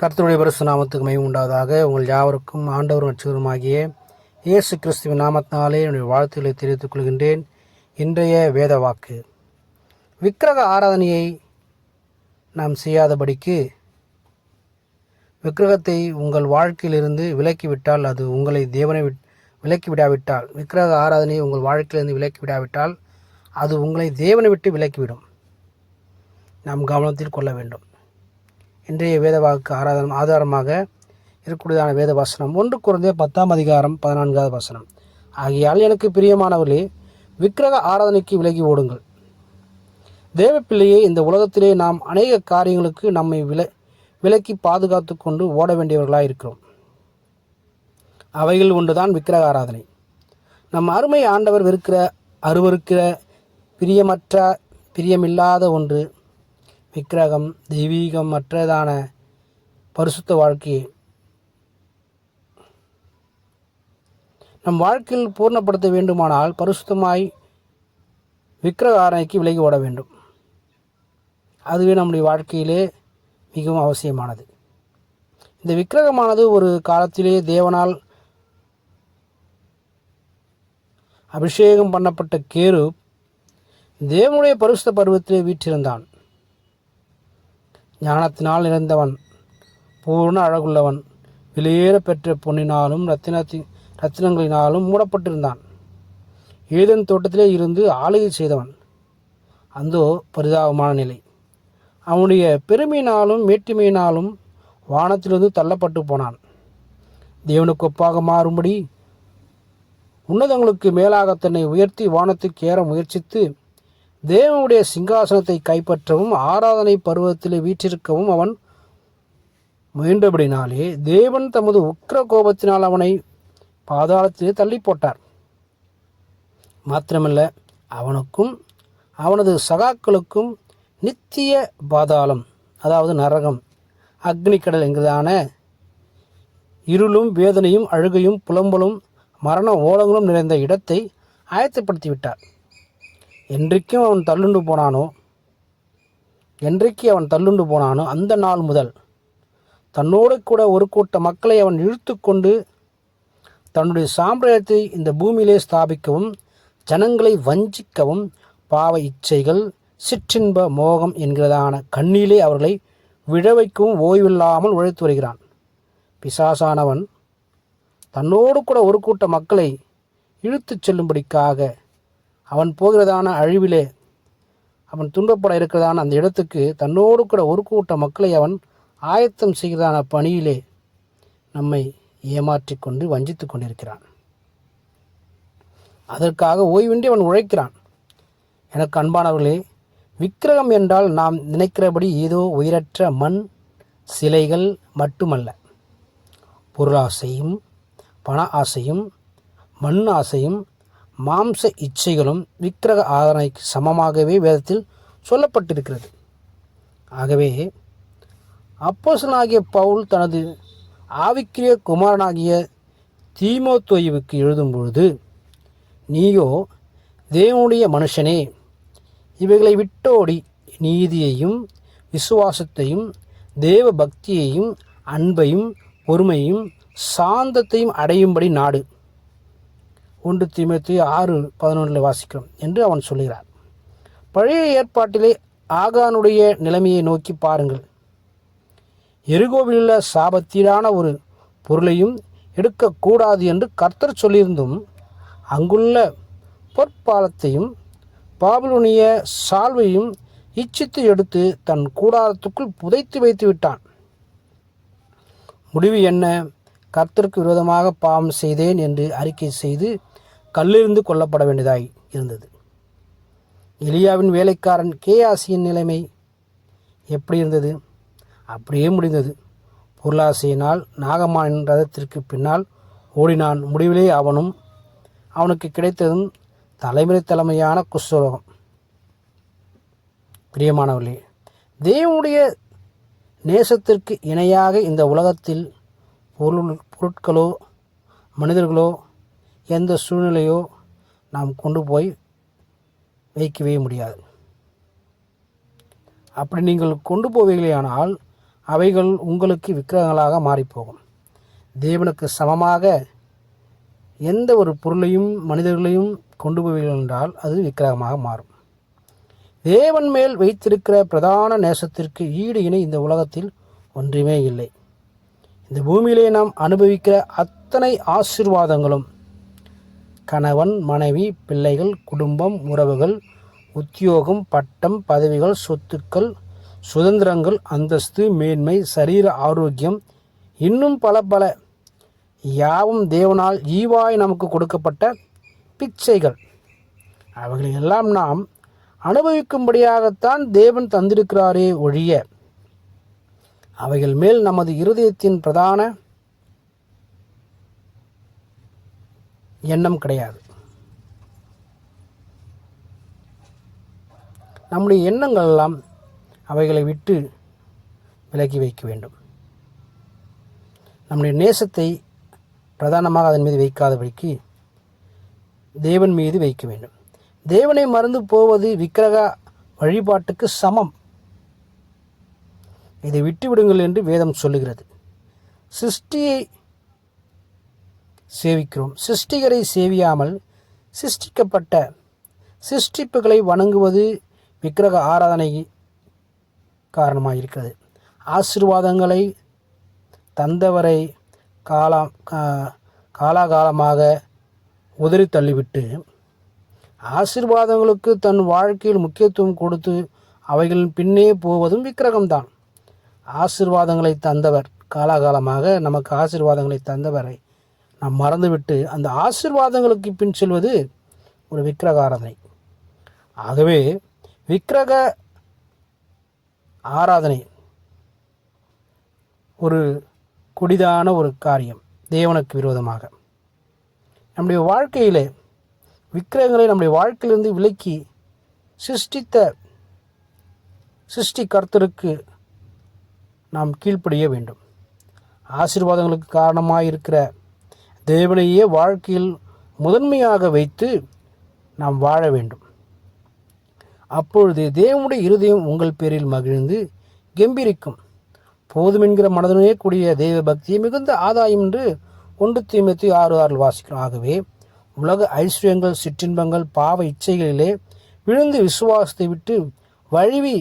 கர்த்தருடைய பரிசு நாமத்துக்கு மை உண்டாவதாக. உங்கள் யாவருக்கும் ஆண்டவரும் அச்சுவருமாகிய இயேசு கிறிஸ்துவின் நாமத்தினாலே என்னுடைய வாழ்த்துக்களை தெரிவித்துக் கொள்கின்றேன். இன்றைய வேத வாக்கு. விக்கிரக ஆராதனையை நாம் செய்யாதபடிக்கு விக்கிரகத்தை உங்கள் வாழ்க்கையிலிருந்து விலக்கிவிட்டால் அது உங்களை தேவனை விட் விலக்கி விடாவிட்டால் விக்கிரக ஆராதனையை உங்கள் வாழ்க்கையிலிருந்து விலக்கி விடாவிட்டால் அது உங்களை தேவனை விட்டு விலக்கிவிடும். நாம் கவனத்தில் கொள்ள வேண்டும். இன்றைய வேதவாக்கு ஆராதனம் ஆதாரமாக இருக்கக்கூடியதான வேத வசனம் ஒன்று குறைந்த பத்தாம் அதிகாரம் பதினான்காவது வசனம். ஆகையால் எனக்கு பிரியமானவர்களே விக்கிரக ஆராதனைக்கு விலகி ஓடுங்கள். தேவ பிள்ளையே இந்த உலகத்திலே நாம் அநேக காரியங்களுக்கு நம்மை வில விலக்கி பாதுகாத்து கொண்டு ஓட வேண்டியவர்களாக இருக்கிறோம். அவைகள் ஒன்றுதான் விக்கிரக ஆராதனை. நம் அருமை ஆண்டவர் வெறுக்கிற அருவருக்கிற பிரியமற்ற பிரியமில்லாத ஒன்று விக்கிரகம் தெய்வீகம் மற்றதான பரிசுத்த வாழ்க்கையை. நம் வாழ்க்கையில் பூர்ணப்படுத்த வேண்டுமானால் பரிசுத்தமாய் விக்கிரக ஆராய்க்கு விலகி ஓட வேண்டும். அதுவே நம்முடைய வாழ்க்கையிலே மிகவும் அவசியமானது. இந்த விக்கிரகமானது ஒரு காலத்திலே தேவனால் அபிஷேகம் பண்ணப்பட்ட கேரு தேவனுடைய பரிசுத்த பருவத்திலே வீற்றிருந்தான். ஞானத்தினால் நிறைந்தவன் பூர்ண அழகுள்ளவன். வெளியேற பெற்ற பொன்னினாலும் ரத்தினத்தி ரத்தினங்களினாலும் மூடப்பட்டிருந்தான். ஏதன் தோட்டத்திலே இருந்து ஆளுகை செய்தவன். அந்தோ பரிதாபமான நிலை. அவனுடைய பெருமையினாலும் மேட்டுமையினாலும் வானத்திலிருந்து தள்ளப்பட்டு போனான். தேவனுக்கு ஒப்பாக மாறும்படி உன்னதங்களுக்கு மேலாக தன்னை உயர்த்தி வானத்துக்கு ஏற முயற்சித்து தேவனுடைய சிங்காசனத்தை கைப்பற்றவும் ஆராதனை பருவத்தில் வீற்றிருக்கவும் அவன் முயன்றபடினாலே தேவன் தமது உக்ர கோபத்தினால் அவனை பாதாளத்திலே தள்ளி போட்டார் மாத்திரமல்ல அவனுக்கும் அவனது சகாக்களுக்கும் நித்திய பாதாளம் அதாவது நரகம் அக்னிக்கடல் என்கிறதான இருளும் வேதனையும் அழுகையும் புலம்பலும் மரண ஓலங்களும் நிறைந்த இடத்தை ஆயத்தப்படுத்தி விட்டார் என்றைக்கும் அவன் தள்ளுண்டு போனானோ? என்றைக்கு அவன் தள்ளுண்டு போனானோ? அந்த நாள் முதல். தன்னோடு கூட ஒரு கூட்ட மக்களை அவன் இழுத்து கொண்டு தன்னுடைய சாம்ராஜ்யத்தை இந்த பூமியிலே ஸ்தாபிக்கவும் ஜனங்களை வஞ்சிக்கவும் பாவ இச்சைகள் சிற்றின்ப மோகம் என்கிறதான கண்ணிலே அவர்களை விழ வைக்கவும் ஓய்வில்லாமல் உழைத்து வருகிறான். பிசாசானவன் தன்னோடு கூட ஒரு கூட்ட மக்களை இழுத்துச் செல்லும்படிக்காக அவன் போகிறதான அழிவிலே அவன் துன்பப்பட இருக்கிறதான அந்த இடத்துக்கு தன்னோடு கூட ஒரு கூட்ட மக்களை அவன் ஆயத்தம் செய்கிறதான பணியிலே நம்மை ஏமாற்றி கொண்டு வஞ்சித்து கொண்டிருக்கிறான். அதற்காக ஓய்வின்றி அவன் உழைக்கிறான். எனக்கு அன்பானவர்களே விக்கிரகம் என்றால் நாம் நினைக்கிறபடி ஏதோ உயிரற்ற மண் சிலைகள் மட்டுமல்ல. பொருளாசையும் பண ஆசையும் மண் ஆசையும் மாம்ச இச்சைகளும் விக்கிரக ஆராதனைக்கு சமமாகவே வேதத்தில் சொல்லப்பட்டிருக்கிறது. ஆகவே அப்போசனாகிய பவுல் தனது ஆவிக்கிரிய குமாரனாகிய தீமோத்தோயுவுக்கு எழுதும் பொழுது நீயோ தேவனுடைய மனுஷனே இவைகளை விட்டோடி நீதியையும் விசுவாசத்தையும் தேவ பக்தியையும் அன்பையும் பொறுமையும் சாந்தத்தையும் அடையும்படி நாடு. ஒன்று திமுத்தி ஆறு பதினொன்றில் வாசிக்கிறோம் என்று அவன் சொல்கிறார் பழைய ஏற்பாட்டிலே ஆகானுடைய நிலைமையை நோக்கி பாருங்கள். எருகோவிலுள்ள சாபத்தீடான ஒரு பொருளையும் எடுக்கக்கூடாது என்று கர்த்தர் சொல்லியிருந்தும் அங்குள்ள பொற்பாலத்தையும் பாபுலுனிய சால்வையும் இச்சித்து எடுத்து தன் கூடாரத்துக்குள் புதைத்து வைத்து விட்டான். முடிவு என்ன? கர்த்தருக்கு விரோதமாக பாவம் செய்தேன் என்று அறிக்கை செய்து கல்லிருந்து கொல்லப்பட வேண்டியதாய் இருந்தது. எலியாவின் வேலைக்காரன் கேயாசியின் நிலைமை எப்படி இருந்தது? அப்படியே முடிந்தது. பொருளாசையினால் நாகமானின் ரதத்திற்கு பின்னால் ஓடினான். முடிவிலே அவனும் அவனுக்கு கிடைத்ததும் தலைமுறை தலைமையான குஷ்ரோகம் பிரியமானவர்களே தேவனுடைய நேசத்திற்கு இணையாக இந்த உலகத்தில் பொருள் பொருட்களோ மனிதர்களோ எந்த சூழ்நிலையோ நாம் கொண்டு போய் வைக்கவே முடியாது. அப்படி நீங்கள் கொண்டு போவீர்களேயானால் அவைகள் உங்களுக்கு விக்கிரகங்களாக மாறிப்போகும். தேவனுக்கு சமமாக எந்த ஒரு பொருளையும் மனிதர்களையும் கொண்டு போவீர்கள் என்றால் அது விக்கிரகமாக மாறும். தேவன் மேல் வைத்திருக்கிற பிரதான நேசத்திற்கு ஈடு இணை இந்த உலகத்தில் ஒன்றுமே இல்லை. இந்த பூமியிலே நாம் அனுபவிக்கிற அத்தனை ஆசிர்வாதங்களும் கணவன் மனைவி பிள்ளைகள் குடும்பம் உறவுகள் உத்தியோகம் பட்டம் பதவிகள் சொத்துக்கள் சுதந்திரங்கள் அந்தஸ்து மேன்மை சரீர ஆரோக்கியம். இன்னும் பல பல. யாவும் தேவனால் ஈவாய் நமக்கு கொடுக்கப்பட்ட பிச்சைகள். அவைகளையெல்லாம் நாம் அனுபவிக்கும்படியாகத்தான் தேவன் தந்திருக்கிறாரே ஒழிய அவைகள் மேல் நமது இருதயத்தின் பிரதான எண்ணம் கிடையாது. நம்முடைய எண்ணங்கள் எல்லாம் அவைகளை விட்டு விலக்கி வைக்க வேண்டும். நம்முடைய நேசத்தை பிரதானமாக அதன் மீது வைக்காதபடிக்கு தேவன் மீது வைக்க வேண்டும். தேவனை மறந்து போவது விக்கிரக வழிபாட்டுக்கு சமம். இதை விட்டுவிடுங்கள் என்று வேதம் சொல்லுகிறது. சிருஷ்டியை சேவிக்கிறோம். சிருஷ்டிகரை சேவியாமல் சிருஷ்டிக்கப்பட்ட சிருஷ்டிப்புகளை வணங்குவது விக்கிரக ஆராதனை காரணமாக இருக்கிறது ஆசிர்வாதங்களை தந்தவரை காலா கா- காலாகாலமாக உதறி தள்ளிவிட்டு ஆசிர்வாதங்களுக்கு தன் வாழ்க்கையில் முக்கியத்துவம் கொடுத்து அவைகளின் பின்னே போவதும் விக்கிரகம்தான். ஆசிர்வாதங்களை தந்தவர் காலாகாலமாக நமக்கு ஆசிர்வாதங்களை தந்தவரை நாம் மறந்துவிட்டு அந்த ஆசிர்வாதங்களுக்கு பின் செல்வது ஒரு விக்கிரக ஆராதனை ஆகவே விக்கிரக ஆராதனை ஒரு கொடிதான ஒரு காரியம் தேவனுக்கு விரோதமாக. நம்முடைய வாழ்க்கையிலே விக்கிரகங்களை நம்முடைய வாழ்க்கையிலிருந்து விலக்கி சிருஷ்டித்த சிருஷ்டி கர்த்தருக்கு நாம் கீழ்ப்படிய வேண்டும். ஆசீர்வாதங்களுக்கு காரணமாக இருக்கிற தேவனையே வாழ்க்கையில் முதன்மையாக வைத்து நாம் வாழ வேண்டும். அப்பொழுது தேவனுடைய இருதயம் உங்கள் பேரில் மகிழ்ந்து கெம்பிரிக்கும். போதும் என்கிற மனதனே கூடிய தெய்வ பக்தியை மிகுந்த ஆதாயம் என்று ஒன்று தீமத்தி ஆறு ஆறில் வாசிக்கிறோம். ஆகவே உலக ஐஸ்வர்யங்கள் சிற்றின்பங்கள் பாவ இச்சைகளிலே விழுந்து விசுவாசத்தை விட்டு வழுவி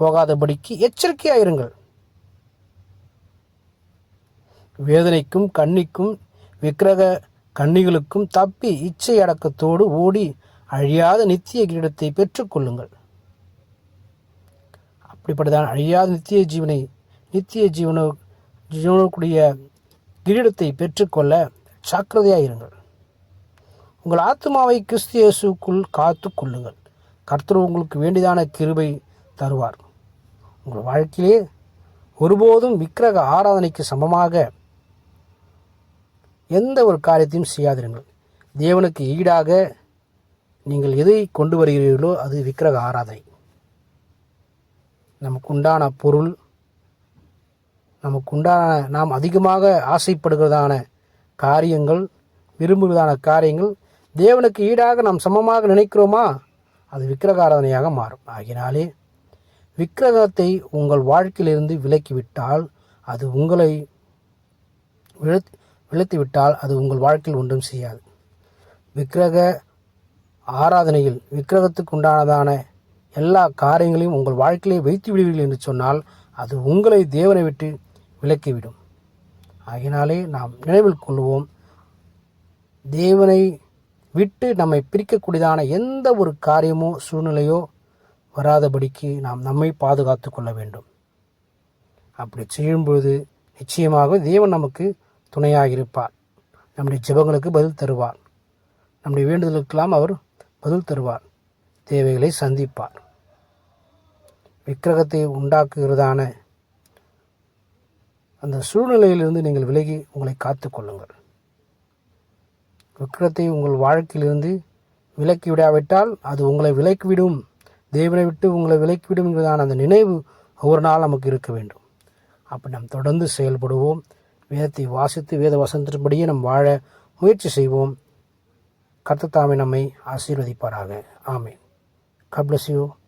போகாதபடிக்கு எச்சரிக்கையாயிருங்கள். வேதனைக்கும் கண்ணிக்கும் விக்கிரக கண்ணிகளுக்கும் தப்பி இச்சை அடக்கத்தோடு ஓடி அழியாத நித்திய கிரீடத்தை பெற்றுக்கொள்ளுங்கள் அப்படிப்பட்டதான் அழியாத நித்திய ஜீவனை நித்திய ஜீவனோ ஜீவனக்கூடிய கிரீடத்தை பெற்றுக்கொள்ள ஜாக்கிரதையாயிருங்கள் உங்கள் ஆத்மாவை கிறிஸ்து இயேசுக்குள் காத்து கொள்ளுங்கள். கர்த்தர் உங்களுக்கு வேண்டியதான கிருபை தருவார். உங்கள் வாழ்க்கையிலே ஒருபோதும் விக்கிரக ஆராதனைக்கு சமமாக எந்த ஒரு காரியத்தையும் செய்யாதிருங்கள். தேவனுக்கு ஈடாக நீங்கள் எதை கொண்டு வருகிறீர்களோ அது விக்கிரக ஆராதனை. நமக்கு உண்டான பொருள் நமக்கு உண்டான நாம் அதிகமாக ஆசைப்படுகிறதான காரியங்கள் விரும்புவதான காரியங்கள் தேவனுக்கு ஈடாக நாம் சமமாக நினைக்கிறோமா? அது விக்கிரக ஆராதனையாக மாறும். ஆகினாலே விக்கிரகத்தை உங்கள் வாழ்க்கையிலிருந்து விலக்கிவிட்டால் அது உங்களை விழுத் விழுத்திவிட்டால் அது உங்கள் வாழ்க்கையில் ஒன்றும் செய்யாது. விக்கிரக ஆராதனையில் விக்கிரகத்துக்கு உண்டானதான எல்லா காரியங்களையும் உங்கள் வாழ்க்கையிலே வைத்து விடுவீர்கள் என்று சொன்னால் அது உங்களை தேவனை விட்டு விலக்கிவிடும். ஆகினாலே நாம் நினைவில் கொள்வோம் தேவனை விட்டு நம்மை பிரிக்கக்கூடியதான எந்த ஒரு காரியமோ சூழ்நிலையோ வராதபடிக்கு நாம் நம்மை பாதுகாத்து கொள்ள வேண்டும். அப்படி செய்யும்பொழுது நிச்சயமாக தேவன் நமக்கு துணையாக இருப்பார் நம்முடைய ஜெபங்களுக்கு பதில் தருவார். நம்முடைய வேண்டுதலுக்கெல்லாம் அவர் பதில் தருவார். தேவைகளை சந்திப்பார். விக்கிரகத்தை உண்டாக்குகிறதான அந்த சூழ்நிலையிலிருந்து நீங்கள் விலகி உங்களை காத்து கொள்ளுங்கள். விக்கிரத்தை உங்கள் வாழ்க்கையிலிருந்து விலக்கி விடாவிட்டால் அது உங்களை விலக்கிவிடும். தேவனை விட்டு உங்களை விலக்கிவிடும் என்கிறதான அந்த நினைவு ஒவ்வொரு நாள் நமக்கு இருக்க வேண்டும். அப்படி நாம் தொடர்ந்து செயல்படுவோம். வேதத்தை வாசித்து வேத வசனத்தின்படியே நாம் வாழ முயற்சி செய்வோம். கர்த்தத்தாமே நம்மை ஆசீர்வதிப்பாராக. ஆமென். God bless you.